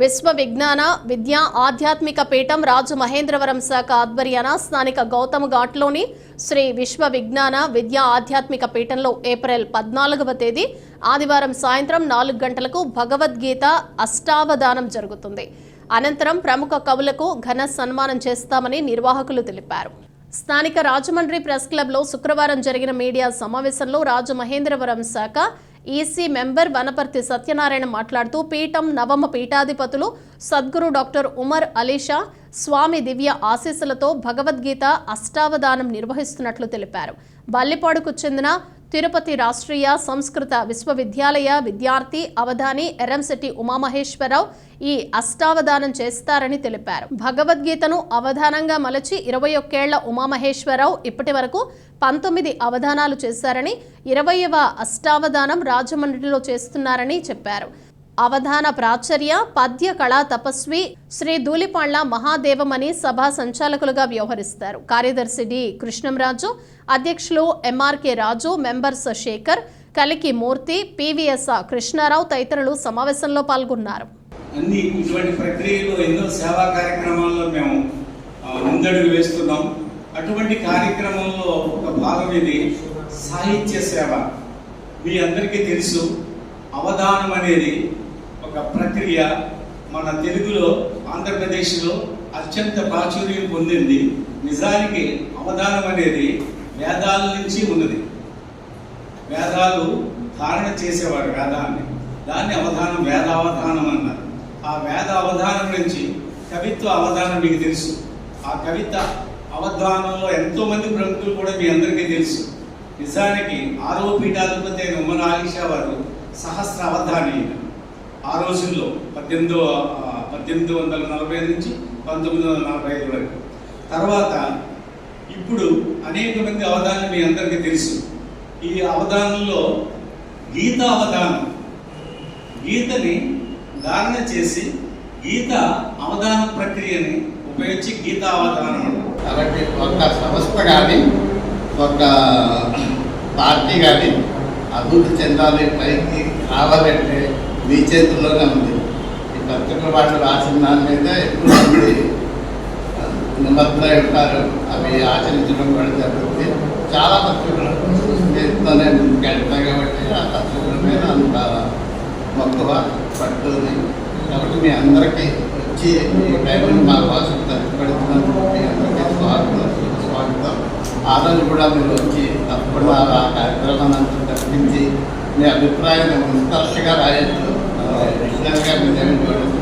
విశ్వ విజ్ఞాన విద్యా ఆధ్యాత్మిక పీఠం రాజు మహేంద్రవరం శాఖ ఆధ్వర్యాన స్థానిక గౌతమ్ ఘాట్లోని శ్రీ విశ్వ విజ్ఞాన విద్యా ఆధ్యాత్మిక పీఠంలో ఏప్రిల్ పద్నాలుగవ తేదీ ఆదివారం సాయంత్రం నాలుగు గంటలకు భగవద్గీత అష్టావధానం జరుగుతుంది. అనంతరం ప్రముఖ కవులకు ఘన సన్మానం చేస్తామని నిర్వాహకులు తెలిపారు. స్థానిక రాజమండ్రి ప్రెస్ క్లబ్లో శుక్రవారం జరిగిన మీడియా సమావేశంలో రాజు మహేంద్రవరం శాఖ ఈసీ మెంబర్ వనపర్తి సత్యనారాయణ మాట్లాడుతూ పీఠం నవమ పీఠాధిపతులు సద్గురు డాక్టర్ ఉమర్ అలీషా స్వామి దివ్య ఆశీస్సులతో భగవద్గీత అష్టావధానం నిర్వహిస్తున్నట్లు తెలిపారు. బల్లిపాడుకు చెందిన తిరుపతి రాష్ట్రీయ సంస్కృత విశ్వవిద్యాలయ విద్యార్థి అవధాని ఎర్రంశెట్టి ఉమామహేశ్వరరావు ఈ అష్టావధానం చేస్తారని తెలిపారు. భగవద్గీతను అవధానంగా మలచి ఇరవై ఒక్కేళ్ళ ఉమామహేశ్వరరావు ఇప్పటి వరకు పంతొమ్మిది అవధానాలు చేశారని ఇరవయవ అష్టావధానం రాజమండ్రిలో చేస్తున్నారని చెప్పారు. అవధాన ప్రాచుర్య పద్య కళా తపస్వి శ్రీ ధూళిపాళ్ళ మహాదేవమని సభా సంచాలకులుగా వ్యవహరిస్తారు. కార్యదర్శి డి. కృష్ణంరాజు అధ్యక్షులు ఎంఆర్కే రాజు మెంబర్స్ శేఖర్ కలికి మూర్తి పివిఎస్ కృష్ణారావు తదితరులు సమావేశంలో పాల్గొన్నారు. అన్ని ఇటువంటి ప్రక్రియలో ఎన్నో సేవా కార్యక్రమాల్లో మేము ముందడుగు వేస్తున్నాం. అటువంటి కార్యక్రమంలో ఒక భాగం ఇది సాహిత్య సేవ. మీ అందరికీ తెలుసు అవధానం అనేది ఒక ప్రక్రియ మన తెలుగులో ఆంధ్రప్రదేశ్లో అత్యంత ప్రాచుర్యం పొందింది. నిజానికి అవధానం అనేది వేదాల నుంచి ఉన్నది. వేదాలు ధారణ చేసేవారు వేదాన్ని దాన్ని అవధానం వేదావధానం అన్నారు. ఆ వేద అవధానం నుంచి కవిత్వ అవధానం మీకు తెలుసు. ఆ కవిత అవధానంలో ఎంతోమంది ప్రముఖులు కూడా మీ అందరికీ తెలుసు. నిజానికి ఆరో పీఠాధిపతి అయిన ఉమర్ వారు సహస్ర అవధానీయులు ఆ రోజుల్లో పద్దెనిమిది పద్దెనిమిది వందల నలభై నుంచి పంతొమ్మిది వందల నలభై ఐదు వరకు. తర్వాత ఇప్పుడు అనేక మంది అవధానాలు మీ అందరికీ తెలుసు. ఈ అవధానంలో గీత అవధానం గీతని ధారణ చేసి గీత అవధాన ప్రక్రియని ఉపయోగించి గీత అవధానం అలాగే కాబట్టి ఒక సంస్థ కానీ ఒక పార్టీ కానీ అభివృద్ధి చెందాలి పైకి రావాలంటే మీ చేతుల్లోనే ఉంది. ఈ పత్రికల వాళ్ళు రాసిన దాని మీద ఎక్కువ మంది నిమగ్నమై ఉంటారు అవి ఆచరించడం కూడా జరుగుతుంది. చాలా పత్రికలు చేతితోనే ముందుకెళ్తాయి కాబట్టి ఆ పత్రికల మీద అంత మక్కువ పట్టుని కాబట్టి మీ అందరికీ వచ్చి ఈ టైంని మా కోసం తగ్గిపెడుతున్నందుకు మీ అందరికీ స్వాగతం స్వాగతం. ఆ రోజు కూడా మీరు వచ్చి తప్పకుండా ఆ కార్యక్రమాన్ని అంతా తప్పించి మీ అభిప్రాయాన్ని ముస్తర్షగా రాయొచ్చు. Las carnes también